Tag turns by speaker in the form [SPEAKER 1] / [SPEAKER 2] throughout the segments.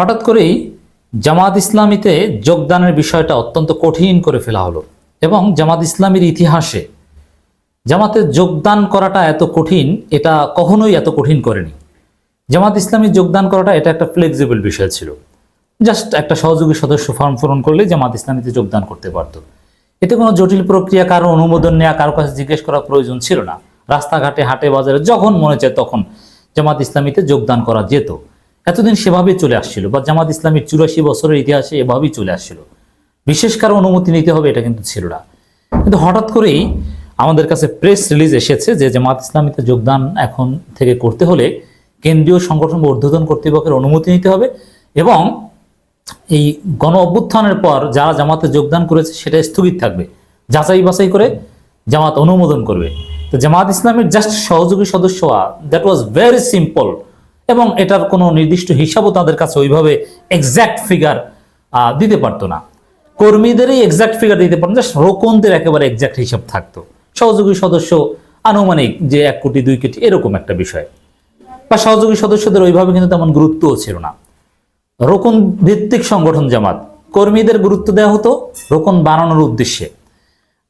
[SPEAKER 1] হঠাৎ করেই জামাত ইসলামীতে যোগদানের বিষয়টা অত্যন্ত কঠিন করে ফেলা হলো এবং জামাত ইসলামীর ইতিহাসে জামাতে যোগদান করাটা এত কঠিন, এটা কখনোই এত কঠিন করেনি। জামাত ইসলামী যোগদান করাটা এটা একটা ফ্লেক্সিবল বিষয় ছিল। জাস্ট একটা সহযোগী সদস্য ফর্ম পূরণ করলে জামাত ইসলামীতে যোগদান করতে পারত। এতে কোনো জটিল প্রক্রিয়া, কারও অনুমোদন নেওয়া কারও কাছে জিজ্ঞেস করার প্রয়োজন ছিল না। রাস্তাঘাটে, হাটে, বাজারে যখন মনে চায় তখন জামাত ইসলামীতে যোগদান করা যেত। এতদিন সেভাবেই চলে আসছিল বা জামাত ইসলামীর চুরাশি বছরের ইতিহাসে এভাবেই চলে আসছিল। বিশেষ কারও অনুমতি নিতে হবে এটা কিন্তু ছিল না। কিন্তু হঠাৎ করেই আমাদের কাছে প্রেস রিলিজ এসেছে যে জামাত ইসলামীতে যোগদান এখন থেকে করতে হলে কেন্দ্রীয় সংগঠন বা ঊর্ধ্বতন কর্তৃপক্ষের অনুমতি নিতে হবে এবং এই গণ অভ্যুত্থানের পর যারা জামাতে যোগদান করেছে সেটা স্থগিত থাকবে। যাচাই বাছাই করে জামাত অনুমোদন করবে। তো জামাত ইসলামের জাস্ট সহযোগী সদস্য হওয়া দ্যাট ওয়াজ ভেরি সিম্পল এবং এটার কোনো নির্দিষ্ট হিসাবও তাদের কাছে ওইভাবে এক্স্যাক্ট ফিগার দিতে পারতো না। কর্মীদেরই এক্সাক্ট ফিগার দিতে পারেন জাস্ট রোকনদের একেবারে এক্সাক্ট হিসাব থাকতো। সহযোগী সদস্য আনুমানিক যে এক কোটি, দুই কোটি, এরকম একটা বিষয়। বা সহযোগী সদস্যদের ওইভাবে কিন্তু তেমন গুরুত্বও ছিল না। রোকন ভিত্তিক সংগঠন জামাত, কর্মীদের গুরুত্ব দেওয়া হতো রোকন বানানোর উদ্দেশ্যে।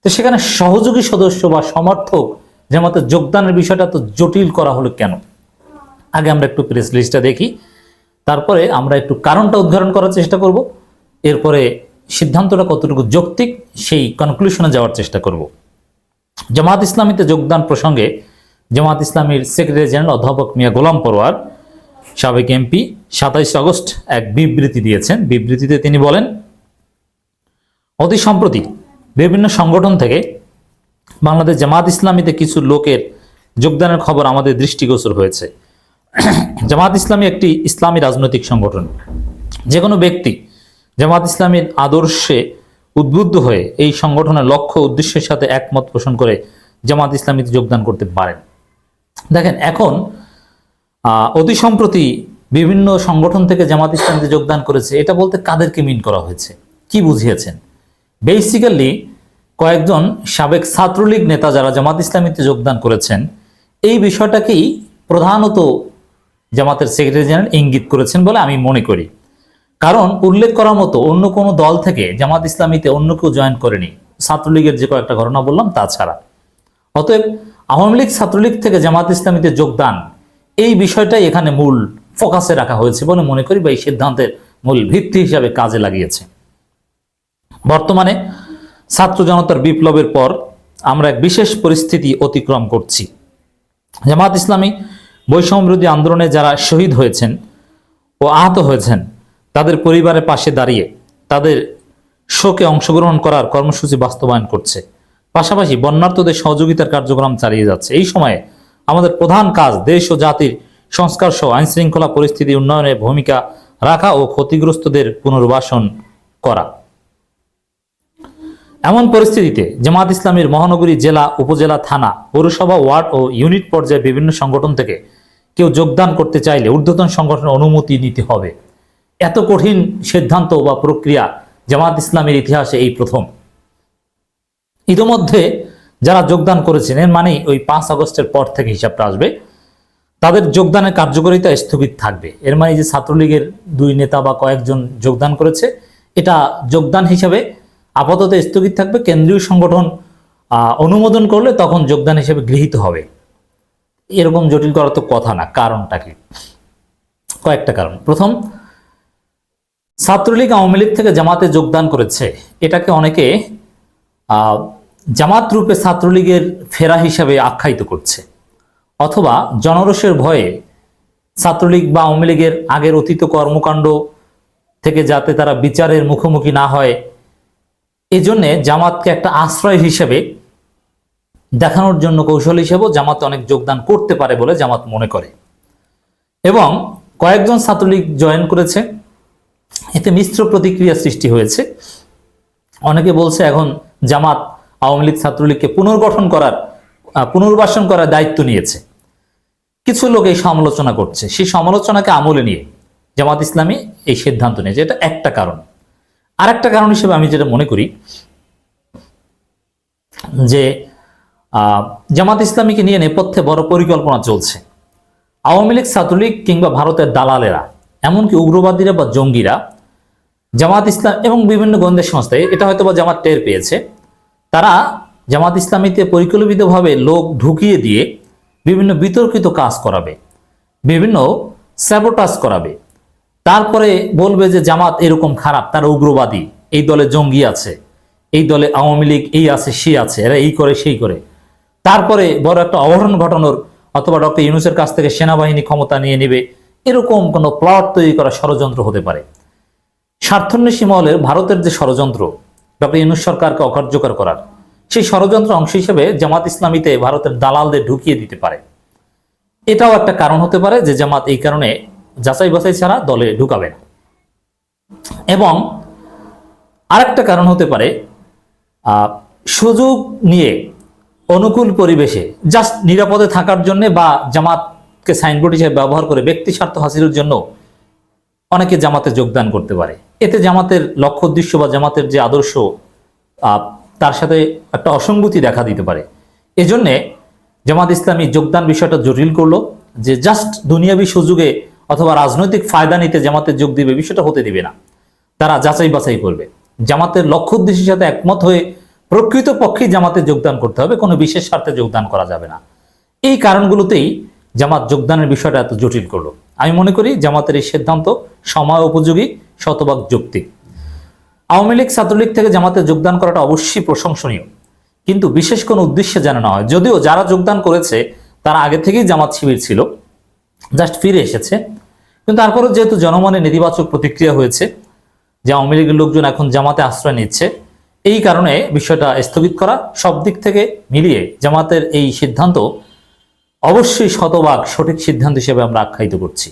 [SPEAKER 1] তো সেখানে সহযোগী সদস্য বা সমর্থক জামাতের যোগদানের বিষয়টা তো জটিল করা হলো কেন? আগে আমরা একটু প্রেস লিস্টটা দেখি। তারপরে আমরা একটু কারণটা উদ্ঘাটন করার চেষ্টা করব। এরপরে সিদ্ধান্তটা কতটুকু যৌক্তিক সেই কনক্লুশনে যাওয়ার চেষ্টা করব। জামাত ইসলামীতে যোগদান প্রসঙ্গে জামাত ইসলামীর সেক্রেটারি জেনারেল অধ্যাপক মিয়া গোলাম পরোয়ার, সাবেক এমপি সাতাইশ আগস্ট এক বিবৃতি দিয়েছেন। বিবৃতিতে তিনি বলেন, অতি সম্প্রতি বিভিন্ন সংগঠন থেকে বাংলাদেশ জামাত ইসলামীতে কিছু লোকের যোগদানের খবর আমাদের দৃষ্টিগোচর হয়েছে। জামাত ইসলামী একটি ইসলামী রাজনৈতিক সংগঠন। যে কোনো ব্যক্তি জামাত ইসলামীর আদর্শে উদ্বুদ্ধ হয়ে এই সংগঠনের লক্ষ্য উদ্দেশ্যের সাথে একমত পোষণ করে জামাত ইসলামীতে যোগদান করতে পারেন। দেখেন, এখন অতি সম্প্রতি বিভিন্ন সংগঠন থেকে জামাত ইসলামীতে যোগদান করেছে। এটা বলতে কাদেরকে মিন করা হয়েছে? কি বুঝিয়েছেন? বেসিক্যালি কয়েকজন সাবেক ছাত্রলীগ নেতা যারা জামাত ইসলামীতে যোগদান করেছেন, এই বিষয়টাকেই প্রধানত জামাতের সেক্রেটারি জেনারেল ইঙ্গিত করেছেন বলে আমি মনে করি। কারণ উল্লেখ করার মতো অন্য কোনো দল থেকে জামাত ইসলামীতে অন্য কেউ জয়েন করেনি। ছাত্রলীগের যে কয়েকটা ঘটনা বললাম তাছাড়া অতএব আওয়ামী লীগ, ছাত্রলীগ থেকে জামাত ইসলামীতে যোগদান, এই বিষয়টাই এখানে মূল ফোকাসে রাখা হয়েছে বলে মনে করি বা এই সিদ্ধান্তের মূল ভিত্তি হিসাবে কাজে লাগিয়েছে। বর্তমানে ছাত্র জনতার বিপ্লবের পর আমরা এক বিশেষ পরিস্থিতি অতিক্রম করছি। জামাত ইসলামী বৈষম্য বিরোধী আন্দোলনে যারা শহীদ হয়েছেন ও আহত হয়েছেন, তাদের পরিবারের পাশে দাঁড়িয়ে তাদের শোকে অংশগ্রহণ করার কর্মসূচি বাস্তবায়ন করছে। পাশাপাশি বন্যার্থদের সহযোগিতার কার্যক্রম চালিয়ে যাচ্ছে। এই সময়ে আমাদের প্রধান কাজ দেশ ও জাতির সংস্কার সহ আইন শৃঙ্খলা পরিস্থিতি উন্নয়নে ভূমিকা রাখা ও ক্ষতিগ্রস্তদের পুনর্বাসন করা। এমন পরিস্থিতিতে জামাত ইসলামীর মহানগরী জেলা, উপজেলা, থানা, পৌরসভা, ওয়ার্ড ও ইউনিট পর্যায়ে বিভিন্ন সংগঠন থেকে কেউ যোগদান করতে চাইলে ঊর্ধ্বতন সংগঠনের অনুমতি নিতে হবে। এত কঠিন সিদ্ধান্ত বা প্রক্রিয়া জামাত ইসলামের ইতিহাসে এই প্রথম। ইতোমধ্যে যারা যোগদান করেছেন, এর মানেই ওই পাঁচ আগস্টের পর থেকে হিসাবটা আসবে। তাদের যোগদানের কার্যকারিতা স্থগিত থাকবে। এর মানে যে ছাত্রলীগের দুই নেতা বা কয়েকজন যোগদান করেছে, এটা যোগদান হিসাবে আপাতত স্থগিত থাকবে। কেন্দ্রীয় সংগঠন অনুমোদন করলে তখন যোগদান হিসেবে গৃহীত হবে। এরকম জটিল করার তো কথা না, কারণটা কি? কয়েকটা কারণ। প্রথম, ছাত্রলীগ আওয়ামী লীগ থেকে জামাতে যোগদান করেছে। এটাকে অনেকে জামাত রূপে ছাত্রলীগের ফেরা হিসাবে আখ্যায়িত করছে। অথবা জনরসের ভয়ে ছাত্রলীগ বা আওয়ামী লীগের আগের অতীত কর্মকাণ্ড থেকে যাতে তারা বিচারের মুখোমুখি না হয়, এজন্যে জামাতকে একটা আশ্রয় হিসেবে দেখানোর জন্য কৌশল হিসেবেও জামাত অনেক যোগদান করতে পারে বলে জামাত মনে করে। এবং কয়েকজন ছাত্রলীগ জয়েন করেছে। এতে মিশ্র প্রতিক্রিয়া সৃষ্টি হয়েছে। অনেকে বলছে এখন জামাত আওয়ামী লীগ ছাত্রলীগকে পুনর্গঠন করার পুনর্বাসন করার দায়িত্ব নিয়েছে। কিছু লোক এই সমালোচনা করছে। সেই সমালোচনাকে আমলে নিয়ে জামাত ইসলামী এই সিদ্ধান্ত নিয়েছে। এটা একটা কারণ। আরেকটা কারণ হিসেবে আমি যেটা মনে করি, যে জামাত ইসলামীকে নিয়ে নেপথ্যে বড় পরিকল্পনা চলছে। আওয়ামী লীগ, ছাত্রলীগ কিংবা ভারতের দালালেরা, এমনকি উগ্রবাদীরা বা জঙ্গিরা, জামাত ইসলাম এবং বিভিন্ন গোয়েন্দা সংস্থায় এটা হয়তো বা জামাত টের পেয়েছে, তারা জামাত ইসলামীতে পরিকল্পিতভাবে লোক ঢুকিয়ে দিয়ে বিভিন্ন বিতর্কিত কাজ করাবে, বিভিন্ন স্যাবোটাজ করাবে। তারপরে বলবে যে জামাত এরকম খারাপ, তারা উগ্রবাদী, এই দলে জঙ্গি আছে, এই দলে আওয়ামী লীগ এই আছে, সে আছে, এরা এই করে, সেই করে। তারপরে বড় একটা অঘটন ঘটানোর অথবা ডক্টর ইউনুসের কাছ থেকে সেনাবাহিনী ক্ষমতা নিয়ে নেবে, এরকম কোনো প্লট তৈরি করা ষড়যন্ত্র হতে পারে। স্বার্থন্বেষী মহলের ভারতের যে ষড়যন্ত্র, ডক্টর ইউনুস সরকারকে অকার্যকর করার, সেই ষড়যন্ত্র অংশ হিসেবে জামাত ইসলামীতে ভারতের দালালদের ঢুকিয়ে দিতে পারে। এটাও একটা কারণ হতে পারে যে জামাত এই কারণে যাচাই বাছাই ছাড়া দলে ঢুকাবে না। এবং আরেকটা কারণ হতে পারে সুযোগ নিয়ে অনুকূল পরিবেশে জাস্ট নিরাপদে থাকার জন্য বা জামাতকে সাইনবোর্ড হিসেবে ব্যবহার করে ব্যক্তি স্বার্থ হাসিলের জন্য অনেকে জামাতে যোগদান করতে পারে। এতে জামাতের লক্ষ্য উদ্দেশ্য বা জামাতের যে আদর্শ তার সাথে একটা অসঙ্গতি দেখা দিতে পারে। এজন্যে জামাত ইসলামী যোগদান বিষয়টা জটিল করল যে জাস্ট দুনিয়াবি সুযোগে অথবা রাজনৈতিক ফায়দা নিতে জামাতে যোগ দিবে বিষয়টা হতে দিবে না। তারা যাচাই বাছাই করবে। জামাতের লক্ষ্য উদ্দেশ্যের সাথে একমত হয়ে প্রকৃত পক্ষে জামাতে যোগদান করতে হবে, কোনো বিশেষ স্বার্থে যোগদান করা যাবে না। এই কারণগুলোতেই জামাত যোগদানের বিষয়টা এত জটিল করল। আমি মনে করি জামাতের এই সিদ্ধান্ত সময় উপযোগী, শতভাগ যুক্তি আওয়ামী লীগ, ছাত্রলীগ থেকে জামাতে যোগদান করাটা অবশ্যই প্রশংসনীয়। কিন্তু বিশেষ কোনো উদ্দেশ্যে যেন না হয়, যদিও যারা যোগদান করেছে, তারা আগে থেকেই জামাত শিবির ছিল, জাস্ট ফিরে এসেছে। কিন্তু তারপরেও যেহেতু জনমনে নেতিবাচক প্রতিক্রিয়া হয়েছে, যে আওয়ামী লীগের লোকজন এখন জামাতে আশ্রয় নিচ্ছে এই কারণে বিষয়টা স্থগিত করা সব দিক থেকে মিলিয়ে জামাতের এই সিদ্ধান্ত অবশ্যই শতভাগ সঠিক সিদ্ধান্ত হিসেবে আমরা আখ্যায়িত করছি।